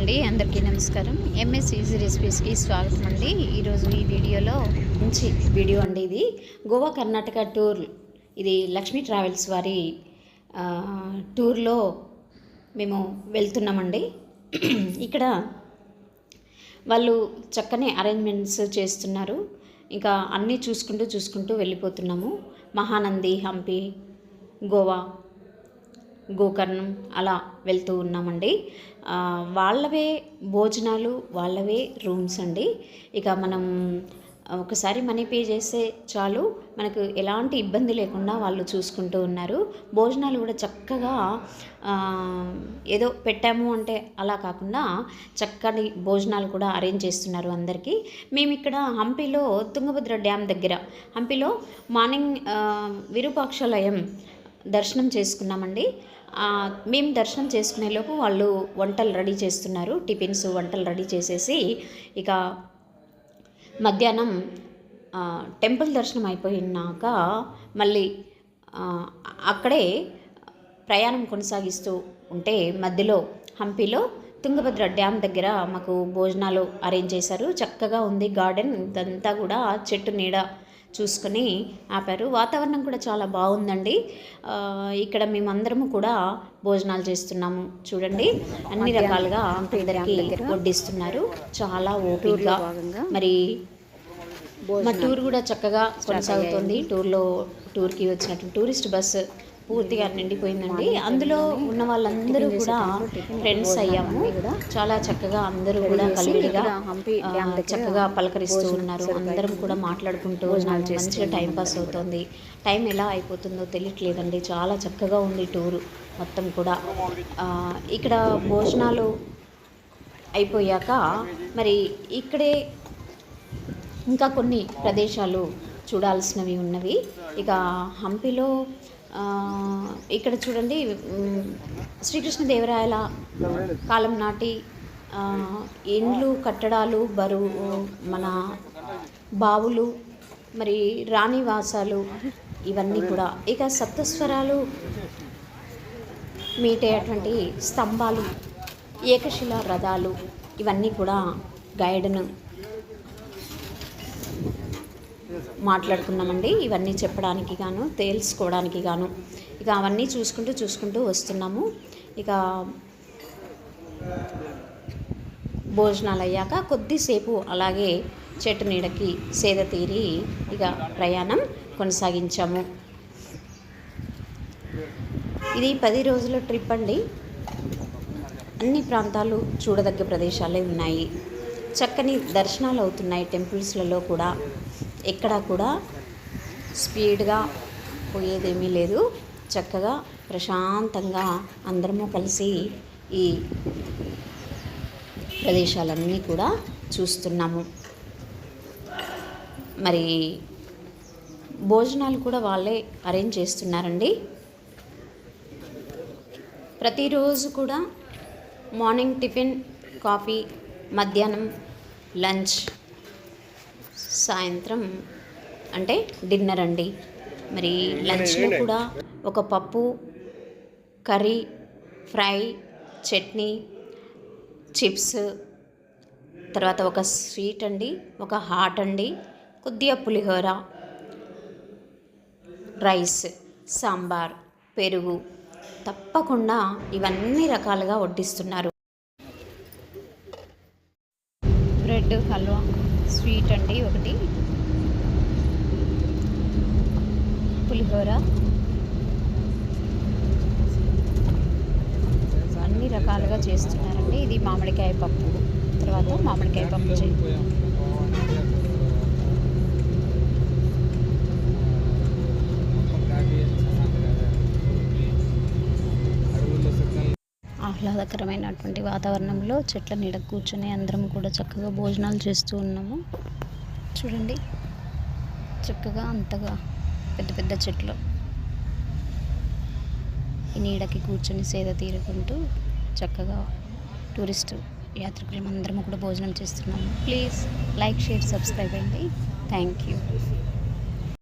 అండి అందరికీ నమస్కారం. ఎంఎస్ ఈజీ రెసిపీస్కి స్వాగతం అండి. ఈరోజు ఈ వీడియోలో మంచి వీడియో అండి ఇది. గోవా కర్ణాటక టూర్ ఇది లక్ష్మీ ట్రావెల్స్ వారి టూర్లో మేము వెళ్తున్నామండి. ఇక్కడ వాళ్ళు చక్కని అరేంజ్మెంట్స్ చేస్తున్నారు. ఇంకా అన్నీ చూసుకుంటూ చూసుకుంటూ వెళ్ళిపోతున్నాము. మహానంది హంపి గోవా. గోకర్ణం అలా వెళ్తూ ఉన్నామండి. వాళ్ళవే భోజనాలు వాళ్ళవే రూమ్స్ అండి. ఇక మనం ఒకసారి మనీ పే చేస్తే చాలు. మనకు ఎలాంటి ఇబ్బంది లేకుండా వాళ్ళు చూసుకుంటూ ఉన్నారు. భోజనాలు కూడా చక్కగా ఏదో పెట్టాము అంటే అలా కాకుండా చక్కని భోజనాలు కూడా అరేంజ్ చేస్తున్నారు అందరికీ. మేము ఇక్కడ హంపిలో తుంగభద్ర డ్యామ్ దగ్గర హంపిలో మార్నింగ్ విరూపాక్షాలయం దర్శనం చేసుకున్నామండి. మేము దర్శనం చేసుకునేలోపు వాళ్ళు వంటలు రెడీ చేస్తున్నారు. టిఫిన్స్ వంటలు రెడీ చేసేసి ఇక మధ్యాహ్నం టెంపుల్ దర్శనం అయిపోయినాక మళ్ళీ అక్కడే ప్రయాణం కొనసాగిస్తూ ఉంటే మధ్యలో హంపిలో తుంగభద్ర డ్యామ్ దగ్గర మాకు భోజనాలు అరేంజ్ చేశారు. చక్కగా ఉంది గార్డెన్. ఇదంతా కూడా చెట్టు నీడ చూసుకొని ఆపారు. వాతావరణం కూడా చాలా బాగుందండి. ఇక్కడ మేమందరము కూడా భోజనాలు చేస్తున్నాము. చూడండి. అన్ని రకాలుగా అందరికీ వడ్డిస్తున్నారు. చాలా ఓపికగా మరి మా టూర్ కూడా చక్కగా కొనసాగుతుంది. టూర్లో టూర్కి వచ్చినటువంటి టూరిస్ట్ బస్సు పూర్తిగా నిండిపోయిందండి. అందులో ఉన్న వాళ్ళందరూ కూడా ఫ్రెండ్స్ అయ్యాము. చాలా చక్కగా అందరూ కూడా కలివిడిగా ఆ, చక్కగా పలకరిస్తూ ఉన్నారు. అందరం కూడా మాట్లాడుకుంటూ. మంచిగా టైం పాస్ అవుతుంది. టైం ఎలా అయిపోతుందో తెలియట్లేదండి. చాలా చక్కగా ఉంది టూరు మొత్తం కూడా. ఇక్కడ భోజనాలు అయిపోయాక మరి ఇక్కడే ఇంకా కొన్ని ప్రదేశాలు చూడాల్సినవి ఉన్నవి. ఇక హంపిలో ఇక్కడ చూడండి శ్రీకృష్ణదేవరాయల కాలం నాటి ఇండ్లు కట్టడాలు బరువు మన బావులు మరి రాణివాసాలు ఇవన్నీ కూడా. ఇక సప్తస్వరాలు మీటేటువంటి స్తంభాలు ఏకశిలా రథాలు ఇవన్నీ కూడా గైడ్ను మాట్లాడుకున్నామండి. ఇవన్నీ చెప్పడానికి గాను తేల్చుకోవడానికి గాను. ఇక అవన్నీ చూసుకుంటూ చూసుకుంటూ వస్తున్నాము. ఇక భోజనాలు అయ్యాక కొద్దిసేపు అలాగే చెట్టు నీడకి సేద తీరి ఇక ప్రయాణం కొనసాగించాము. ఇది పది రోజుల ట్రిప్ అండి. అన్ని ప్రాంతాలు చూడదగ్గ ప్రదేశాలే ఉన్నాయి. చక్కని దర్శనాలు అవుతున్నాయి టెంపుల్స్లలో కూడా. ఎక్కడా కూడా స్పీడ్గా పోయేదేమీ లేదు. చక్కగా ప్రశాంతంగా అందరము కలిసి ఈ ప్రదేశాలన్నీ కూడా చూస్తున్నాము. మరి భోజనాలు కూడా వాళ్ళే అరేంజ్ చేస్తున్నారండి. ప్రతిరోజు కూడా మార్నింగ్ టిఫిన్ కాఫీ మధ్యాహ్నం లంచ్ సాయంత్రం అంటే డిన్నర్ అండి. మరి లంచ్లో కూడా ఒక పప్పు కర్రీ ఫ్రై చట్నీ చిప్స్ తర్వాత ఒక స్వీట్ అండి ఒక హాట్ అండి కొద్దిగా పులిహోర రైస్ సాంబార్ పెరుగు తప్పకుండా ఇవన్నీ రకాలుగా వడ్డిస్తున్నారు బ్రెడ్ హల్వా స్వీట్ అండి ఒకటి పులిహోర అన్ని రకాలుగా చేస్తున్నారండి. ఇది మామిడికాయ పప్పు. తర్వాత మామిడికాయ పప్పు చే ఆహ్లాదకరమైనటువంటి వాతావరణంలో చెట్ల నీడ కూర్చొని అందరం కూడా చక్కగా భోజనాలు చేస్తూ ఉన్నాము. చూడండి. చక్కగా అంతగా పెద్ద పెద్ద చెట్లు. ఈ నీడకి కూర్చొని సేద తీరుకుంటూ చక్కగా టూరిస్టు యాత్రికులం అందరం కూడా భోజనం చేస్తున్నాము. ప్లీజ్ లైక్ షేర్ సబ్స్క్రైబ్ అండి. Thank you.